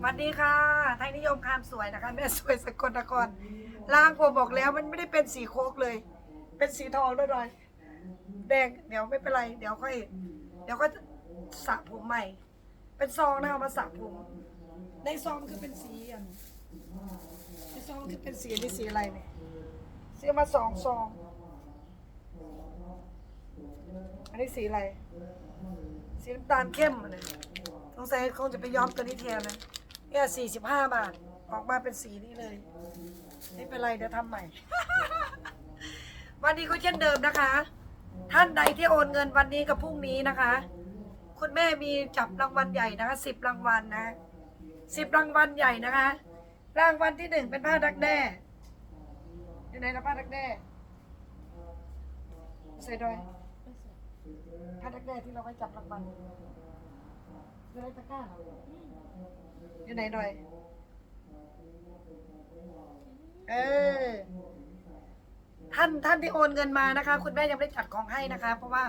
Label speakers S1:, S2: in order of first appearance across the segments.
S1: สวัสดีค่ะ ไทยนิยมคามสวยนะคะ แม่สวยสกลนครล่างผมบอกแล้วมันไม่ได้เป็นสีโคกเลย เป็นสีทองด้วยหน่อยแดงเดี๋ยวไม่เป็นไร เดี๋ยวค่อย เดี๋ยวก็สระผมใหม่ เป็นซองนะเอามาสระผม ในซองคือเป็นสีอันในซองคือเป็นสีนี่สีอะไรเนี่ยซื้อมาสองซอง อันนี้สีอะไร สีน้ำตาลเข้มเนี่ยสงสัยคงจะไปย้อมตัวนี้แทนนะ เนี่ยสี่สิบห้าบาท ออกมาเป็นสีนี้เลย ไม่เป็นไรเดี๋ยวทำใหม่ วันนี้ก็เช่นเดิมนะคะ ท่านใดที่โอนเงินวันนี้กับพรุ่งนี้นะคะ คุณแม่มีจับรางวัลใหญ่นะคะสิบรางวัลนะสิบรางวัลใหญ่นะคะ รางวัลที่หนึ่งเป็นผ้าดักแด้อยู่ไหนนะผ้าดักแด้ใส่ดอยผ้าดักแด้ที่เราไว้จับรางวัลอยู่ในตะกร้า อยู่ไหนดอย เออ ท่านท่านที่โอนเงินมานะคะ คุณแม่ยังไม่ได้จัดของให้นะคะ เพราะว่า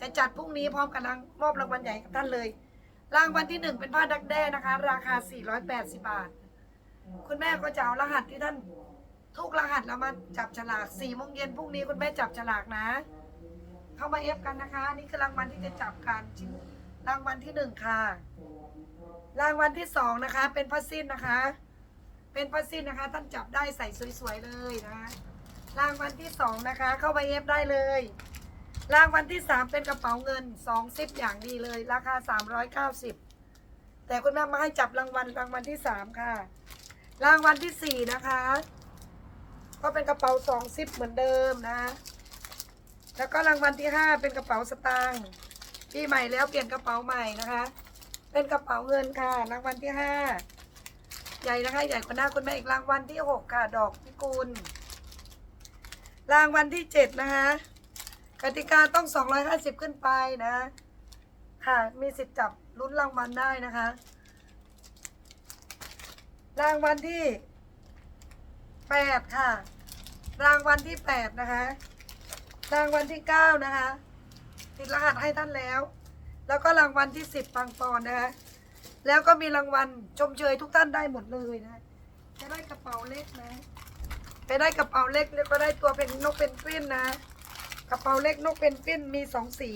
S1: จะจัดพรุ่งนี้พร้อมกับรางมอบรางวัลใหญ่กับท่านเลย รางวัลที่หนึ่งเป็นผ้าดักแด้นะคะ ราคา 480 บาท คุณแม่ก็จะเอารหัสที่ท่านทุกรหัสแล้วมาจับฉลาก4โมงเย็นพรุ่งนี้คุณแม่จับฉลากนะ เข้ามาเอฟกันนะคะ นี่คือรางวัลที่จะจับกันชิ้นรางวัลที่หนึ่งค่ะ รางวัลที่สองนะคะ เป็นผ้าสิ้นนะคะ เป็นผ้าสิ้นนะคะ ท่านจับได้ใส่สวยๆเลยนะคะ รางวัลที่สองนะคะ เข้าไปเอฟได้เลย รางวัลที่สามเป็นกระเป๋าเงินสองซิปอย่างดีเลย ราคาสามร้อยเก้าสิบแต่คุณแม่มาให้จับรางวัลรางวัลที่สามค่ะ รางวัลที่สี่นะคะ ก็เป็นกระเป๋าสองซิปเหมือนเดิมนะ แล้วก็รางวัลที่ห้าเป็นกระเป๋าสตางค์ปีใหม่แล้วเปลี่ยนกระเป๋าใหม่นะคะ เป็นกระเป๋าเงินค่ะรางวัลที่ห้าใหญ่นะคะใหญ่กว่าหน้าคุณแม่อีกรางวัลที่หกค่ะดอกพิกุลรางวัลที่เจ็ดนะคะกติกาต้อง250ขึ้นไปนะ ค่ะ มีสิทธิ์จับลุ้นรางวัลได้นะคะ รางวัลที่8ค่ะ รางวัลที่8นะคะ รางวัลที่9นะคะ ติดรหัสให้ท่านแล้ว แล้วก็รางวัลที่10ปังปอนนะคะแล้วก็มีรางวัลชมเชยทุกท่านได้หมดเลยนะจะได้กระเป๋าเล็กนะไปได้กระเป๋าเล็กแล้วก็ได้ตัวเป็นนกเป็นปิ้นนะ กระเป๋าเล็กนกเป็นปิ้นมีสองสี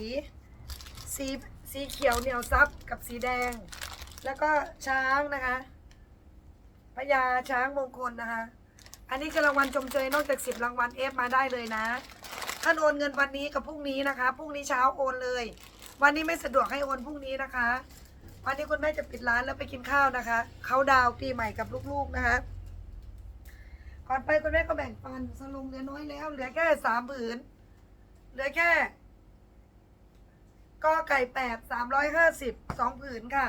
S1: สีสีเขียวเหนียวซับกับสีแดง แล้วก็ช้างนะคะพญาช้างมงคลนะคะ อันนี้คือรางวัลชมเชยนอกจากสิบรางวัลเอฟมาได้เลยนะ ท่านโอนเงินวันนี้กับพรุ่งนี้นะคะพรุ่งนี้เช้าโอนเลย วันนี้ไม่สะดวกให้โอนพรุ่งนี้นะคะ วันนี้คุณแม่จะปิดร้านแล้วไปกินข้าวนะคะ เขาดาวปีใหม่กับลูกๆนะคะ ก่อนไปคุณแม่ก็แบ่งปันสลงเหลือน้อยแล้ว เหลือแค่สามผืน เหลือแค่กอไก่แปดสามร้อยห้าสิบสองผืนค่ะ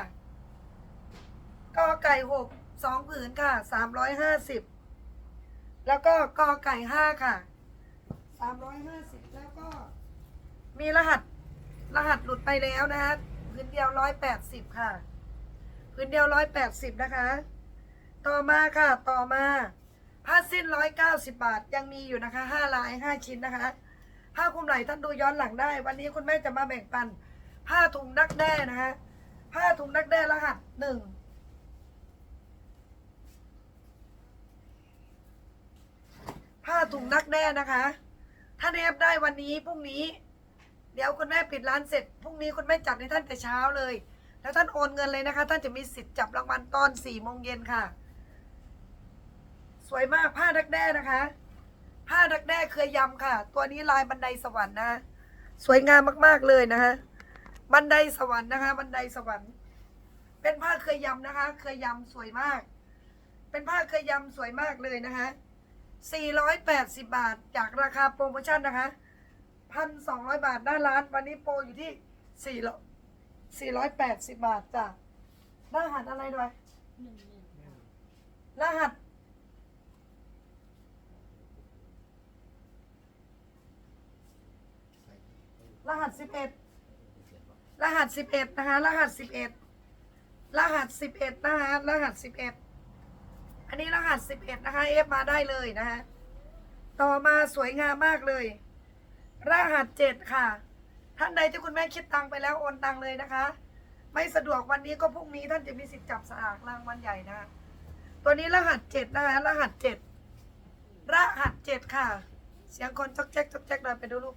S1: กอไก่หกสองผืนค่ะสามร้อยห้าสิบแล้วก็กอไก่ห้าค่ะสามร้อยห้าสิบแล้วก็มีรหัส รหัสหลุดไปแล้วนะฮะผืนเดียวร้อยแปดสิบค่ะผืนเดียวร้อยแปดสิบนะคะ ต่อมาค่ะ ต่อมาผ้าสิ้นร้อยเก้าสิบาทยังมีอยู่นะคะห้าลายห้าชิ้นนะคะผ้าคลุมไหล่ท่านดูย้อนหลังได้ วันนี้คุณแม่จะมาแบ่งปัน ผ้าถุงนักแด้นะคะผ้าถุงนักแด้รหัสหนึ่งผ้าถุงนักแด้นะคะท่านเอฟได้วันนี้พรุ่งนี้ เดี๋ยวคุณแม่ปิดร้านเสร็จพรุ่งนี้คุณแม่จัดให้ท่านแต่เช้าเลย แล้วท่านโอนเงินเลยนะคะ ท่านจะมีสิทธิ์จับรางวัลตอนสี่โมงเย็นค่ะ สวยมากผ้าดักแด้นะคะ ผ้าดักแด้เคยยำค่ะ ตัวนี้ลายบันไดสวรรค์นะสวยงามมาก ๆเลยนะคะบันไดสวรรค์นะคะ บันไดสวรรค์ เป็นผ้าเคยยำนะคะ เคยยำสวยมาก เป็นผ้าเคยยำสวยมากเลยนะคะ480 บาทจากราคาโปรโมชั่นนะคะ 1,200บาทหน้าร้าน วันนี้โปรอยู่ที่4 480บาทจ้ะรหัสอะไรด้วยรหัส รหัสสิบเอ็ดรหัสสิบเอ็ดนะคะ รหัสสิบเอ็ดรหัสสิบเอ็ดนะคะรหัสสิบเอ็ดอันนี้รหัสสิบเอ็ดนะคะเอฟมาได้เลยนะคะต่อมาสวยงามมากเลย รหัสเจ็ดค่ะ ท่านใดที่คุณแม่คิดตังไปแล้วโอนตังเลยนะคะ ไม่สะดวกวันนี้ก็พรุ่งนี้ท่านจะมีสิทธิ์จับสลากรางวัลใหญ่นะ ตัวนี้รหัสเจ็ดนะคะ รหัสเจ็ดรหัสเจ็ดค่ะ เสียงคนจอกแจ๊กจอกแจ๊กเลยไปดูลูก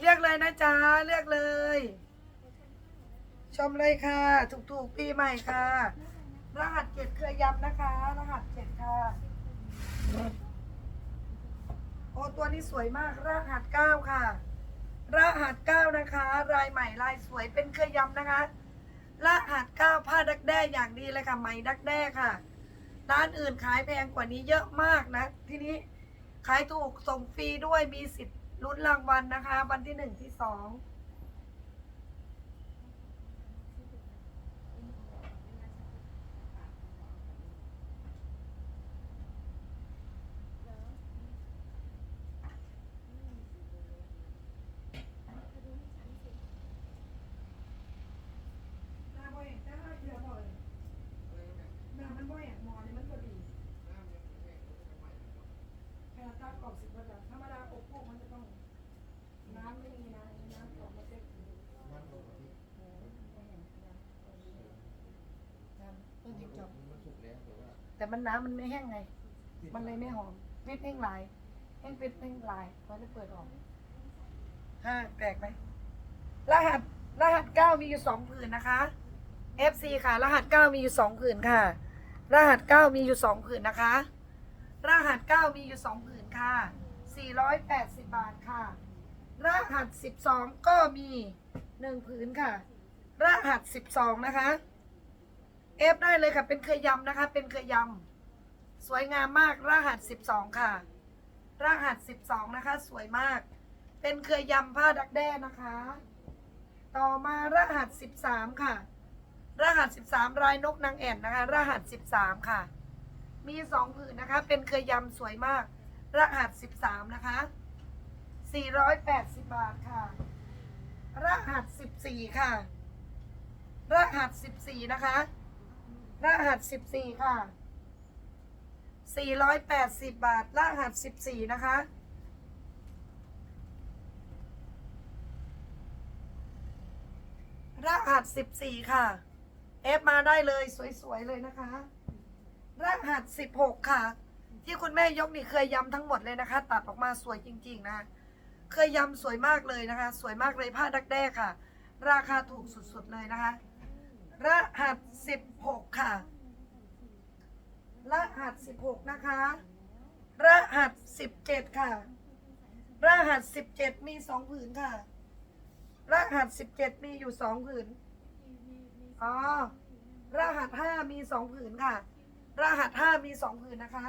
S1: เรียกเลยนะจ๊ะเรียกเลย ชมเลยค่ะ ถูกๆปีใหม่ค่ะ รหัสเจ็ดเคยย้ำนะคะ รหัสเจ็ดค่ะ โอ้ตัวนี้สวยมากรากหัดเก้าค่ะ รากหัดเก้านะคะ ลายใหม่ลายสวยเป็นเคยย้ำนะคะ รากหัดเก้าผ้าดักแด้อย่างดีเลยค่ะไหมดักแด้ค่ะ ร้านอื่นขายแพงกว่านี้เยอะมากนะ ทีนี้ขายถูกส่งฟรีด้วยมีสิทธิ์ลุ้นรางวัลนะคะ วันที่หนึ่งที่สอง หน้าบ่อยหน้าเยอะบ่อยหน้ามันบ่อยมอนี่มันก็ดีแค่ตากรอบสิบวันธรรมดาอบพวกมันจะต้อง น้ำไม่มีนะน้ำออกมาเต็มน้ำเพิ่งจิบจบ แต่มันน้ำมันไม่แห้งไง มันเลยไม่หอมพิษแห้งหลายแห้งพิษแห้งหลายตอนนี้เปิดออกห้าแปลกไหมรหัสรหัสเก้ามีอยู่สองผืนนะคะ FC ค่ะ รหัสเก้ามีอยู่สองผืนค่ะ รหัสเก้ามีอยู่สองผืนนะคะ รหัสเก้ามีอยู่สองผืนค่ะสี่ร้อยแปดสิบบาทค่ะ รหัสสิบสองก็มีหนึ่งผืนค่ะ รหัสสิบสองนะคะ เอฟได้เลยค่ะ เป็นเคยยำนะคะ เป็นเคยยำสวยงามมากรหัสสิบสองค่ะ รหัสสิบสองนะคะ สวยมาก เป็นเคยยำผ้าดักแด้นะคะ ต่อมารหัสสิบสามค่ะ รหัสสิบสามรายนกนางแอ่นนะคะ รหัสสิบสามค่ะ มีสองผืนนะคะ เป็นเคยยำสวยมาก รหัสสิบสามนะคะสี่ร้อยแปดสิบบาทค่ะ รหัสสิบสี่ค่ะ รหัสสิบสี่นะคะ รหัสสิบสี่ค่ะสี่ร้อยแปดสิบบาท รหัสสิบสี่นะคะ รหัสสิบสี่ค่ะเอฟมาได้เลยสวยๆเลยนะคะ รหัสสิบหกค่ะ ที่คุณแม่ยกนี่เคยย้ำทั้งหมดเลยนะคะ ตัดออกมาสวยจริง ๆ นะ เคยย้ำสวยมากเลยนะคะ สวยมากเลยผ้าดักแด้ค่ะ ราคาถูกสุดๆเลยนะคะ รหัสสิบหกค่ะ รหัสสิบหกนะคะ รหัสสิบเจ็ดค่ะ รหัสสิบเจ็ดมีสองผืนค่ะ รหัสสิบเจ็ดมีอยู่สองผืน อ๋อ รหัสห้ามีสองผืนค่ะ รหัสห้ามีสองผืนนะคะ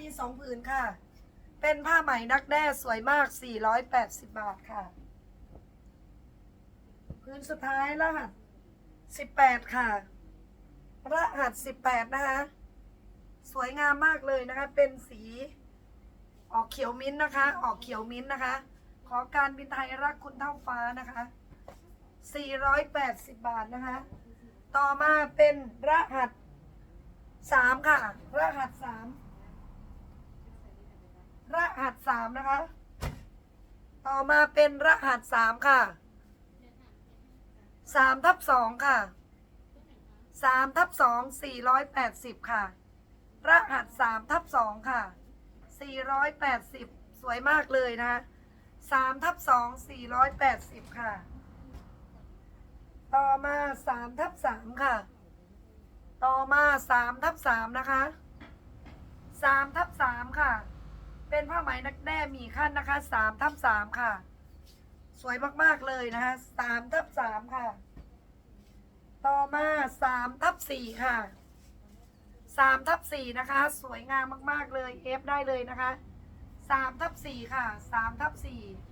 S1: มีสองผืนค่ะ เป็นผ้าไหมนักแด้สวยมาก 480 บาทค่ะ พื้นสุดท้ายรหัส18 ค่ะ รหัส 18 นะคะ สวยงามมากเลยนะคะ เป็นสี ออกเขียวมิ้นท์นะคะ ออกเขียวมิ้นท์นะคะ ขอการบินไทยรักคุณเท่าฟ้านะคะ 480 บาทนะคะ ต่อมาเป็นรหัส3ค่ะ รหัส3 รหัสสามนะคะ ต่อมาเป็นรหัสสามค่ะสามทับสองค่ะสามทับสองสี่ร้อยแปดสิบค่ะ รหัสสามทับสองค่ะสี่ร้อยแปดสิบสวยมากเลยนะสามทับสองสี่ร้อยแปดสิบค่ะ ต่อมาสามทับสามค่ะ ต่อมาสามทับสามนะคะสามทับสามค่ะ เป็นผ้าไหมนักแด้มีขั้นนะคะ3ทับ3ค่ะ สวยมากๆเลยนะคะ3ทับ3ค่ะ ต่อมา3ทับ4ค่ะ3ทับ4นะคะ สวยงามมาก ๆเลยเอฟได้เลยนะคะ3ทับ4ค่ะ3ทับ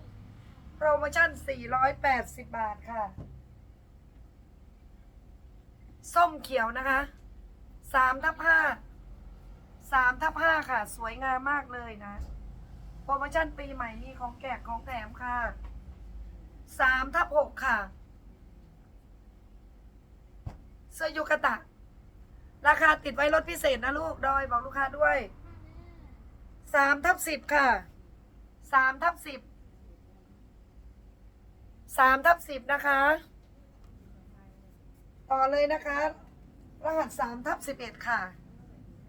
S1: 4โปรโมชั่น480บบาทค่ะ ส้มเขียวนะคะ3ทับห้า 5 3ทับ5ค่ะ สวยงามมากเลยนะ โปรโมชั่นปีใหม่นี้ของแจกของแถมค่ะสามทับหกค่ะ เสื้อยูกะตะ ราคาติดไว้ลดพิเศษนะลูก ดอยบอกลูกค้าด้วยสามทับสิบค่ะสามทับสิบสามทับสิบนะคะ ต่อเลยนะคะ รหัสสามทับสิบเอ็ดค่ะ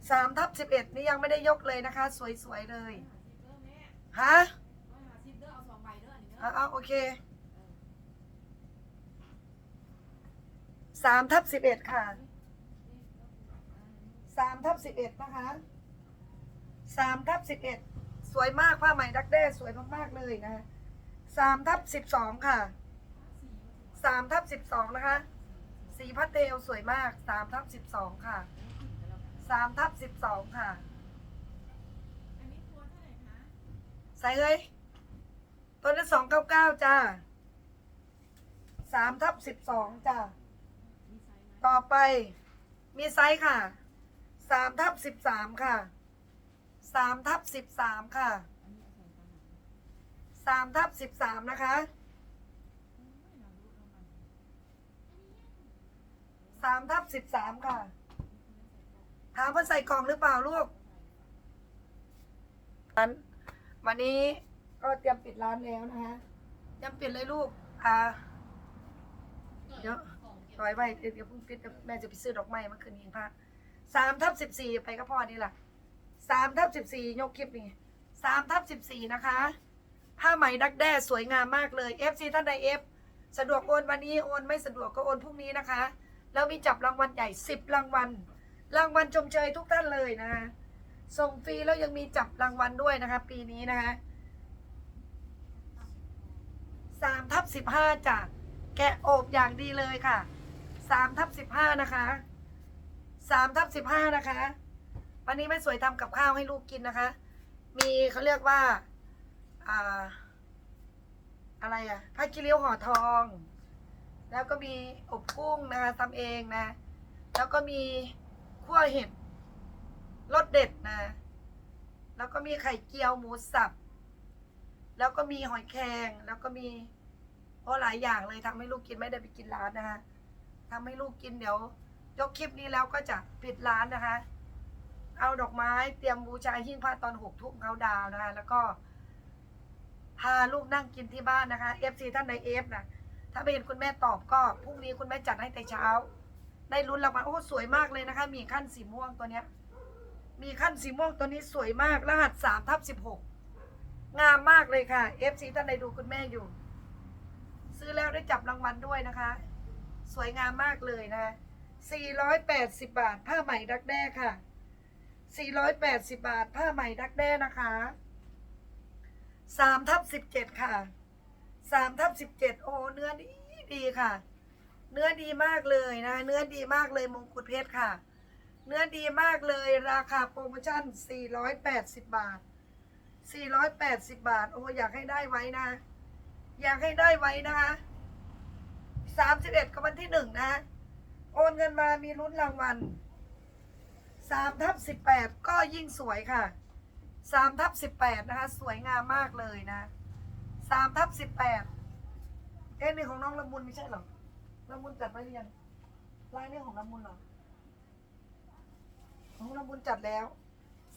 S1: สามทับสิบเอ็ดนี่ยังไม่ได้ยกเลยนะคะ สวยๆเลยฮะเอาเอาโอเคสามทับสิบเอ็ดค่ะสามทับสิบเอ็ดนะคะสามทับสิบเอ็ดสวยมากผ้าไหมดักแด้สวยมากๆเลยนะสามทับสิบสองค่ะสามทับสิบสองนะคะ สีพัดเทลสวยมากสามทับสิบสองค่ะ สามทับสิบสองค่ะใส่เลย ตัวนี้สองเก้าเก้าจ้าสามทับสิบสองจ้าต่อไป มีไซส์ค่ะสามทับสิบสามค่ะสามทับสิบสามค่ะสามทับสิบสามนะคะสามทับสิบสามค่ะ ถามว่าใส่กล่องหรือเปล่าลูกวันวันนี้ก็เตรียมปิดร้านแล้วนะคะเตรียมปิดเลยลูก อ่า เดี๋ยวถอยไปเดี๋ยวเดี๋ยวเพิ่งปิดเดี๋ยวแม่จะไปซื้อดอกไม้เมื่อคืนนี้พระสามทับสิบสี่ไปก็พอนี่แหละสามทับสิบสี่ยกคลิปนี่สามทับสิบสี่นะคะ ผ้าไหมดักแด้สวยงามมากเลย FC ท่านใด F สะดวกโอนวันนี้โอนไม่สะดวกก็โอนพรุ่งนี้นะคะ แล้วมีจับรางวัลใหญ่สิบรางวัล รางวัลชมเชยทุกท่านเลยนะคะส่งฟรีแล้วยังมีจับรางวัลด้วยนะคะ ปีนี้นะคะสามทับสิบห้าจ้ะแกะโอบอย่างดีเลยค่ะสามทับสิบห้านะคะสามทับสิบห้านะคะ วันนี้แม่สวยทำกับข้าวให้ลูกกินนะคะ มีเขาเรียกว่าอ่าอะไรอะผ้ากิริ้วห่อทอง แล้วก็มีอบกุ้งนะคะทำเองนะ แล้วก็มี ขั้วเห็ดรสเด็ดนะ แล้วก็มีไข่เจียวหมูสับ แล้วก็มีหอยแครงแล้วก็มีโอ้หลายอย่างเลยทำให้ลูกกินไม่ได้ไปกินร้านนะคะทำให้ลูกกินเดี๋ยวยกคลิปนี้แล้วก็จะปิดร้านนะคะ เอาดอกไม้เตรียมบูชาหิ้งพระตอนหกทุ่มเขาดาวนะคะ แล้วก็พาลูกนั่งกินที่บ้านนะคะ FC ท่านในเอฟนะถ้าไม่เห็นคุณแม่ตอบก็พรุ่งนี้คุณแม่จัดให้แต่เช้า ได้ลุ้นรางวัลโอ้สวยมากเลยนะคะ มีขั้นสีม่วงตัวเนี้ย มีขั้นสีม่วงตัวนี้สวยมากรหัสสามทับสิบหกงามมากเลยค่ะ FC ท่านใดดูคุณแม่อยู่ ซื้อแล้วได้จับรางวัลด้วยนะคะ สวยงามมากเลยนะ480 บาท ผ้าไหมดักแด้ค่ะ 480 บาท ผ้าไหมดักแด้นะคะ3ทับ17 ค่ะ3ทับ17 โอ้เนื้อดีดีค่ะ เนื้อดีมากเลยนะ เนื้อดีมากเลยมงกุฎเพชรค่ะ เนื้อดีมากเลยราคาโปรโมชั่น 480 บาท 480 บาท โอ้อยากให้ได้ไว้นะ อยากให้ได้ไว้นะคะ31กับวันที่หนึ่งนะ โอนเงินมามีลุ้นรางวัล3ทับ18 ก็ยิ่งสวยค่ะ3ทับ18 นะคะ สวยงามมากเลยนะ3ทับ18เอ๊ะนี่ของน้องละมุนไม่ใช่หรอ น้ำมุลจัดไหมหรือยังลายนี้ของน้ำมุลเหรอ ของน้ำมุลจัดแล้ว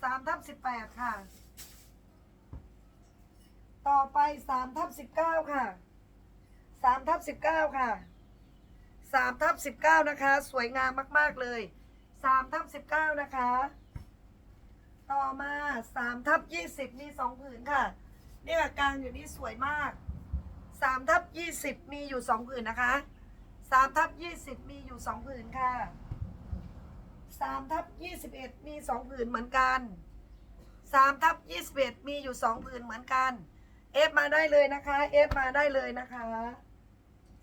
S1: สามทับสิบแปดค่ะ ต่อไปสามทับสิบเก้าค่ะ สามทับสิบเก้าค่ะ สามทับสิบเก้านะคะ สวยงามมาก ๆ เลย สามทับสิบเก้านะคะ ต่อมาสามทับยี่สิบมีสองผืนค่ะ เนี่ยกลางอยู่นี่สวยมากสามทับยี่สิบมีอยู่สองผืนนะคะ 3ทับ20มีอยู่2ผืนค่ะ3ทับ21มี2ผืนเหมือนกัน3ทับ21มีอยู่2ผืนเหมือนกันเอฟมาได้เลยนะคะเอฟมาได้เลยนะคะ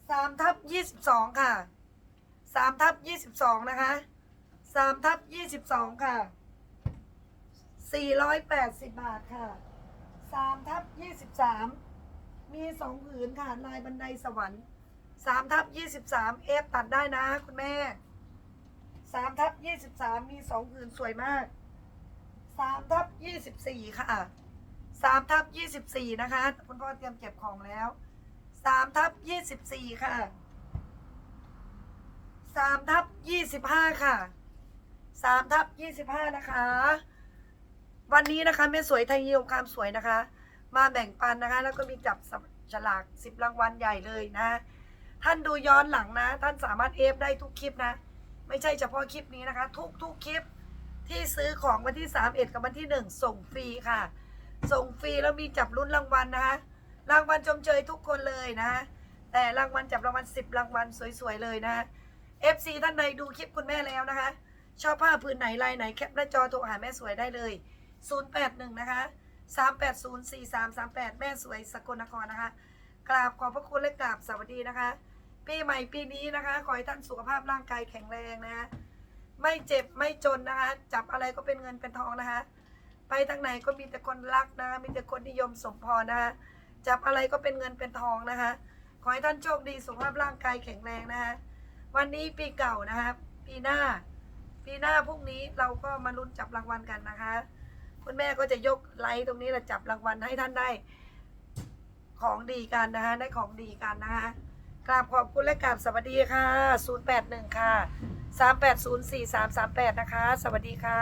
S1: สามทับยี่สิบสองค่ะสามทับยี่สิบสองนะคะสามทับยี่สิบสองค่ะสี่ร้อยแปดสิบบาทค่ะสามทับยี่สิบสามมีสองผืนค่ะลายบันไดสวรรค์ สามทับยี่สิบสามเอฟตัดได้นะคุณแม่สามทับยี่สิบสามมีสองผืนสวยมากสามทับยี่สิบสี่ค่ะสามทับยี่สิบสี่นะคะ คุณพ่อเตรียมเก็บของแล้วสามทับยี่สิบสี่ค่ะสามทับยี่สิบห้าค่ะสามทับยี่สิบห้านะคะ วันนี้นะคะแม่สวยไทยยิมความสวยนะคะ มาแบ่งปันนะคะ แล้วก็มีจับฉลากสิบรางวัลใหญ่เลยนะ ท่านดูย้อนหลังนะ ท่านสามารถเอฟได้ทุกคลิปนะ ไม่ใช่เฉพาะคลิปนี้นะคะ ทุกทุกคลิปที่ซื้อของวันที่ 31 กับวันที่ 1 ส่งฟรีค่ะ ส่งฟรีแล้วมีจับลุ้นรางวัลนะคะรางวัลชมเชยทุกคนเลยนะ แต่รางวัลจับรางวัล10 รางวัลสวยๆเลยนะ FC ท่านใดดูคลิปคุณแม่แล้วนะคะ ชอบผ้าพื้นไหนลายไหนแคปหน้าจอโทรหาแม่สวยได้เลย 081 นะคะ 3804338 แม่สวยสกลนครนะคะ กราบขอบพระคุณและกราบสวัสดีนะคะ ปีใหม่ปีนี้นะคะ ขอให้ท่านสุขภาพร่างกายแข็งแรงนะคะไม่เจ็บไม่จนนะคะ จับอะไรก็เป็นเงินเป็นทองนะคะ ไปทางไหนก็มีแต่คนรักนะคะมีแต่คนนิยมสมพรนะคะจับอะไรก็เป็นเงินเป็นทองนะคะ ขอให้ท่านโชคดีสุขภาพร่างกายแข็งแรงนะคะวันนี้ปีเก่านะคะ ปีหน้า ปีหน้าพรุ่งนี้เราก็มาลุ้นจับรางวัลกันนะคะ คุณแม่ก็จะยกไลท์ตรงนี้แหละจับรางวัลให้ท่านได้ ของดีกันนะคะ ได้ของดีกันนะคะ กราบขอบคุณและกราบสวัสดีค่ะ 081 ค่ะ 3804338 นะคะ สวัสดีค่ะ